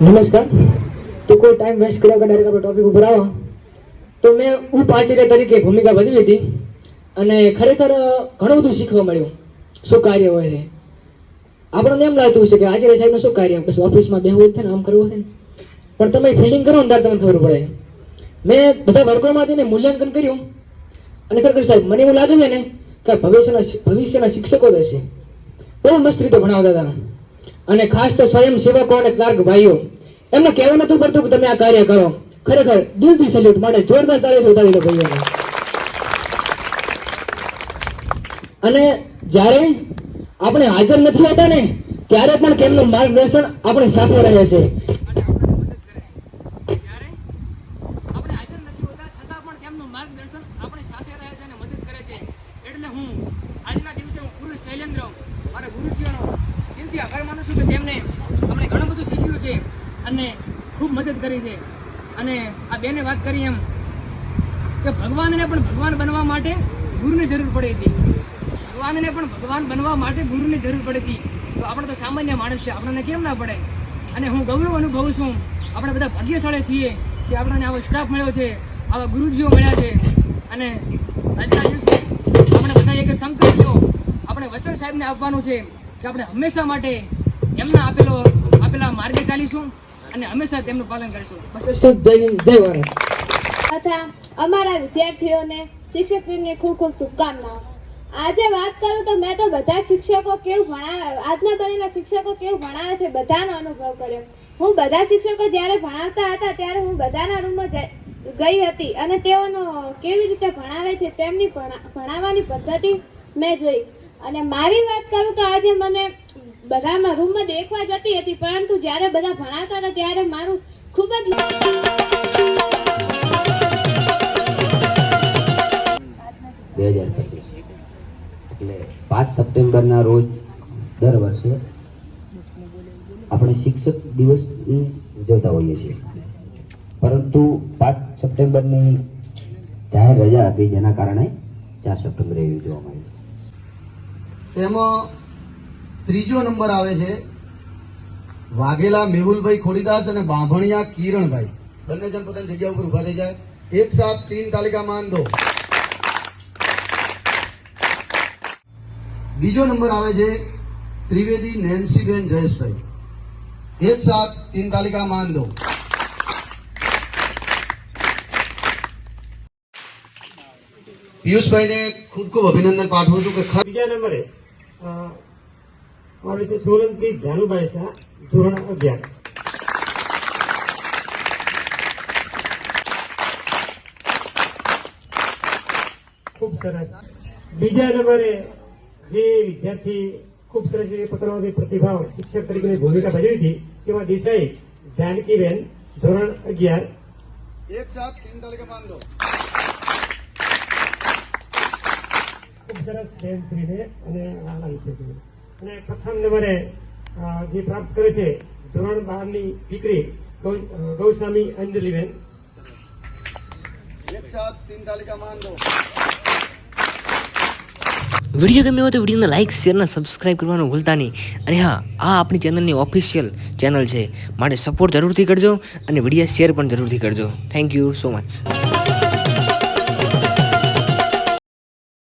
નમસ્કાર. તો કોઈ ટાઈમ વેસ્ટ કર્યા વગર આપણે ટોપિક ઉપર આવો. તો મેં ઉપાચાર્ય તરીકે ભૂમિકા ભજવી હતી અને ખરેખર ઘણું બધું શીખવા મળ્યું. શું કાર્ય હોય છે? આપણને એમ લાગતું છે કે આચાર્ય સાહેબનું શું કાર્ય? પછી ઓફિસમાં બેહવું છે ને, આમ કરવું છે ને. પણ તમે ફિલિંગ કરો ને, ત્યારે તમને ખબર પડે. મેં બધા વર્ગોમાં જઈને મૂલ્યાંકન કર્યું. અને ખરેખર સાહેબ, મને એવું લાગે છે ને કે ભવિષ્યના ભવિષ્યના શિક્ષકો જ બહુ મસ્ત રીતે ભણાવતા હતા. અને ખાસ તો સ્વયં સેવકો અને ક્લાર્ક ભાઈઓ, એમને કહેવા નતું પડતું કે તમે આ કાર્ય કરો. ખરેખર દિલથી સલ્યુટ માટે જોરદાર તાળી ઉતારી લો ભાઈઓ અને જ્યારે આપણે હાજર નથી હોતા ને, ત્યારે પણ તેમનું માર્ગદર્શન આપણી સાથે રહે છે ત્યારે આપણે હાજર નથી હોતા છતાં પણ તેમનું માર્ગદર્શન આપણી સાથે રહે છે અને મદદ કરે છે એટલે હું આજના દિવસે હું ગુરુ શૈલેન્દ્ર મારા ગુરુજીઓનો દિલથી આભાર માનું છું કે તેમને અમને ઘણું બધું શીખ્યું છે અને ખૂબ કરી છે. અને આ બેને વાત કરી એમ કે ભગવાનને પણ ભગવાન બનવા માટે ગુરુની જરૂર પડી હતી. ભગવાનને પણ ભગવાન બનવા માટે ગુરુની જરૂર પડી હતી. તો આપણે તો સામાન્ય માણસ છે, આપણને કેમ ના પડે? અને હું ગૌરવ અનુભવું છું. આપણે બધા ભાગ્યશાળી છીએ કે આપણને આવો સ્ટાફ મળ્યો છે, આવા ગુરુજીઓ મળ્યા છે. અને આજના દિવસે આપણે બધા એક સંકલ્પ લ્યો. આપણે વચન સાહેબને આપવાનું છે કે આપણે હંમેશા માટે એમના આપેલો આપેલા માર્ગે ચાલીશું. અને હંમેશા તેમનું પાલન કરીશું. જય હિન્દ જય ભારત. તથા અમારા વિદ્યાર્થીઓને શિક્ષક દિનની ખૂબ ખૂબ શુભકામનાઓ. આજે વાત કરું તો મેં તો બધા શિક્ષકો કેવું ભણાવે આજના બનેલા શિક્ષકો કેવું ભણાવે છે બધાનો અનુભવ કર્યો. હું બધા શિક્ષકો જ્યારે ભણાવતા હતા ત્યારે હું બધાના રૂમમાં ગઈ હતી અને તેઓનો કેવી રીતે ભણાવે છે તેમની ભણા- ભણાવવાની પદ્ધતિ મેં જોઈ. અને મારી વાત કરું તો આજે મને બધામાં રૂમમાં દેખવા જતી હતી પરંતુ જ્યારે બધા ભણાતા હતા ત્યારે મારું ખૂબ જ બે હજાર પચીસ. એટલે પાંચ સપ્ટેમ્બરના રોજ દર વર્ષે આપણે શિક્ષક દિવસ ઉજવતા હોઈએ છીએ. પરંતુ પાંચ સપ્ટેમ્બરની જાહેર રજા હતી જેના કારણે ચાર સપ્ટેમ્બરે ઉજવવામાં આવી. તેમાં ત્રીજો નંબર આવે છે વાઘેલા મેહુલભાઈ ખોડીદાસ અને બાંભણિયા કિરણભાઈ. બંને જણ પોતાની જગ્યા ઉપર ઊભા થઈ જાય. એક સાથ તીન તાલિકા માન બીજો નંબર આવે છે ત્રિવેદી નેન્સીબેન જયેશભાઈ. એક સાથ તીન તાલિકા માન દો પિયુષભાઈને ખૂબ ખૂબ અભિનંદન પાઠવું છું કે બીજા નંબરે આવે છે સોલંકી જાનુભાઈ શાહ ધોરણ અગિયાર. ખૂબ સરસ. બીજા નંબરે જે વિદ્યાર્થી ખૂબ સરસ પત્રમાંથી પ્રતિભાવ શિક્ષક તરીકેની ભૂમિકા ભજવી હતી તેમાં દેસાઈ જાનકીબેન ધોરણ અગિયાર. એક સાથ તીન તાલિકા માન દો ખૂબ સરસ બેન શ્રીને અને આનંદ છે. અને પ્રથમ નંબરે જે પ્રાપ્ત કરે છે ધોરણ બારની દીકરી ગૌસ્વામી અંજલિબેન. વીડિયો ગમ્યો હોય તો વિડીયોને લાઇક શેર અને સબસ્ક્રાઇબ કરવાનું ભૂલતા નહીં. અને હા આ આપણી ચેનલની ઓફિશિયલ ચેનલ છે. માટે સપોર્ટ જરૂરથી કરજો અને વીડિયો શેર પણ જરૂરથી કરજો. Thank you so much